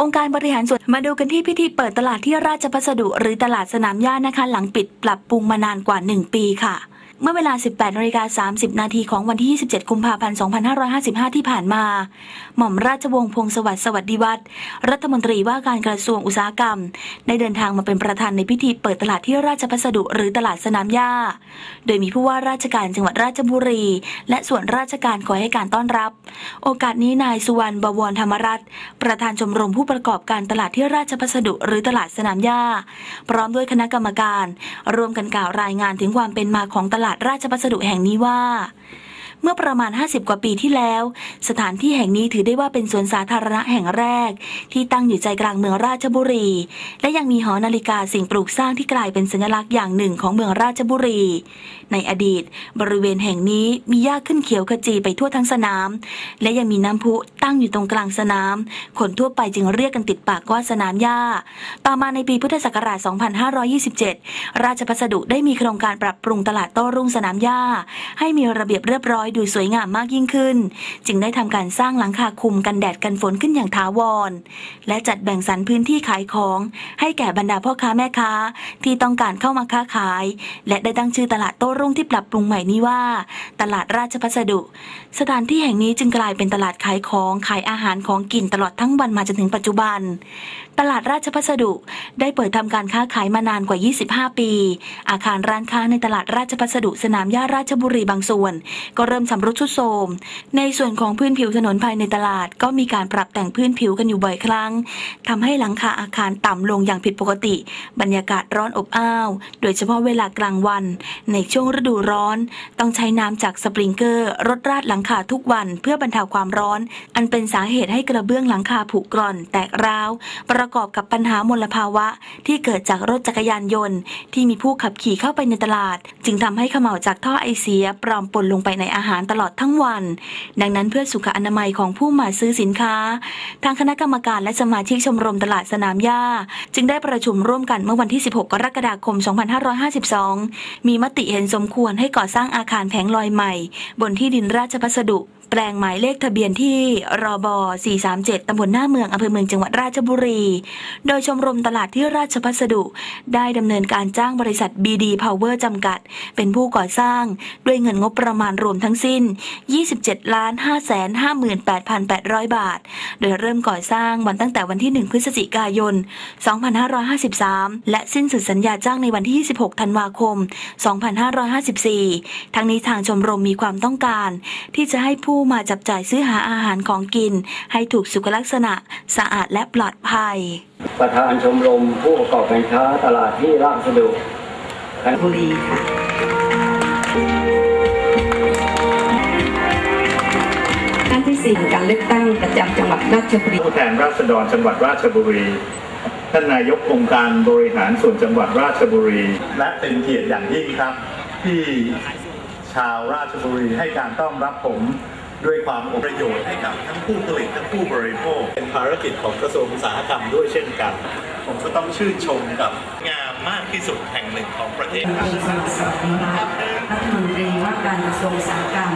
องค์การบริหารส่วนมาดูกันที่พิธีเปิดตลาดที่ราชพัสดุหรือตลาดสนามหญ้านะคะ หลังปิดปรับปรุงมานานกว่า 1 ปีค่ะ เมื่อเวลา 18นาฬิกา30 นาทีของวันที่ 27 กุมภาพันธ์ 2555 ที่ผ่านมา หม่อมราชวงศ์พงศวัสดิ์สวัสดิวัฒน์รัฐมนตรีว่าการกระทรวงอุตสาหกรรม ได้เดินทางมาเป็นประธานในพิธีเปิดตลาดที่ราชพัสดุหรือตลาดสนามหญ้า โดยมีผู้ว่าราชการจังหวัดราชบุรี และส่วนราชการคอยให้การต้อนรับ โอกาสนี้นายสุวรรณบวรธรรมรัตน์ประธานชมรมผู้ประกอบการตลาดที่ราชพัสดุหรือตลาดสนามหญ้า พร้อมด้วยคณะกรรมการ ร่วมกันกล่าวรายงานถึงความเป็นมาของตลาดราชพัสดุแห่งนี้ว่า มื่อประมาณ 50 กว่าปีที่แล้ว สถานที่แห่งนี้ถือได้ว่าเป็นสวนสาธารณะแห่งแรก ที่ตั้งอยู่ใจกลางเมืองราชบุรี และยังมีหอนาฬิกาสิ่งปลูกสร้างที่กลายเป็นสัญลักษณ์อย่างหนึ่งของเมืองราชบุรี ในอดีต บริเวณแห่งนี้มีหญ้าขึ้นเขียวขจีไปทั่วทั้งสนาม และยังมีน้ำพุตั้งอยู่ตรงกลางสนาม คนทั่วไปจึงเรียกกันติดปากว่าสนามหญ้า ต่อมาในปีพุทธศักราช 2527 ราชพัสดุได้มีโครงการปรับปรุงตลาดโต้รุ่งสนามหญ้า ให้มีระเบียบเรียบร้อยดูสวยงามมากยิ่งขึ้น จึงได้ทำการสร้างหลังคาคุมกันแดดกันฝนขึ้นอย่างถาวร และจัดแบ่งสรรพื้นที่ขายของ ให้แก่บรรดาพ่อค้าแม่ค้า ที่ต้องการเข้ามาค้าขาย และได้ตั้งชื่อตลาดโต้รุ่งที่ปรับปรุงใหม่นี้ว่า ตลาดราชพัสดุ สถานที่แห่งนี้จึงกลายเป็นตลาดขายของขายอาหารของกินตลอดทั้งวันมาจนถึงปัจจุบัน ตลาดราชพัสดุได้เปิดทำการค้าขายมานานกว่า 25 ปี อาคารร้านค้าในตลาดราชพัสดุสนามหญ้าราชบุรีบางส่วน ก็เริ่มชำรุดทรุดโทรมในส่วนของพื้นผิวถนนภายในตลาด ก็มีการปรับแต่งพื้นผิวกันอยู่บ่อยครั้งทำให้หลังคาอาคารต่ำลงอย่างผิดปกติ บรรยากาศร้อนอบอ้าว โดยเฉพาะเวลากลางวัน ในช่วงฤดูร้อน ต้องใช้น้ำจากสปริงเกอร์รดราดหลังคาทุกวัน เพื่อบรรเทาความร้อน อันเป็นสาเหตุให้กระเบื้องหลังคาผุกร่อน แตกร้าว ประกอบกับปัญหามลภาวะ ที่เกิดจากรถจักรยานยนต์ ที่มีผู้ขับขี่เข้าไปในตลาด จึงทำให้เขม่าจากท่อไอเสียปลอมปนลงไปในอาหารตลอดทั้งวัน ดังนั้นเพื่อสุขอนามัยของผู้มาซื้อสินค้า ทางคณะกรรมการและสมาชิกชมรมตลาดสนามหญ้า จึงได้ประชุมร่วมกันเมื่อวันที่ 16 กรกฎาคม 2552 มีมติเห็นสมควรให้ก่อสร้างอาคารแผงลอยใหม่ บนที่ดินราชพัสดุ แปลงหมายเลขทะเบียนที่รบ437ตำบลหน้าเมืองอำเภอเมืองจังหวัดราชบุรี โดยชมรมตลาดที่ราชพัสดุ ได้ดำเนินการจ้างบริษัท BD Power จำกัด เป็นผู้ก่อสร้าง ด้วยเงินงบประมาณรวมทั้งสิ้น 27 ล้าน5 5 8 8 0 0 บาท โดยเริ่มก่อสร้างวันตั้งแต่วันที่ 1 พฤศจิกายน 2553 และสิ้นสุดสัญญาจ้างในวันที่ 26 ธันวาคม 2554 ทั้งนี้ทางชมรมมีความต้องการ ที่จะให้ผู้มาจับจ่ายซื้อหาอาหารของกิน ให้ถูกสุขลักษณะสะอาดและปลอดภัย ประธานชมรมผู้ประกอบการค้าตลาดที่ราชพัสดุบุรีค่ะท่านที่สี่การเลือกตั้งประจำจังหวัดราชบุรีผู้แทนราษฎรจังหวัดราชบุรีท่านนายกองค์การบริหารส่วนจังหวัดราชบุรี และเป็นเกียรติอย่างยิ่งครับ ที่ชาวราชบุรีให้การต้อนรับผม ด้วยความอบประโยชน์ให้กับทั้งผู้ผลิตทั้งผู้บริโภค เป็นภารกิจของกระทรวงอุตสาหกรรมด้วยเช่นกัน ผมก็ต้องชื่นชมกับงามมากที่สุดแห่งหนึ่งของประเทศคุณสมัครสวัสดิรัตน์รัฐมนตรีว่าการกระทรวงอุตสาหกรรมซึ่งได้กรุณา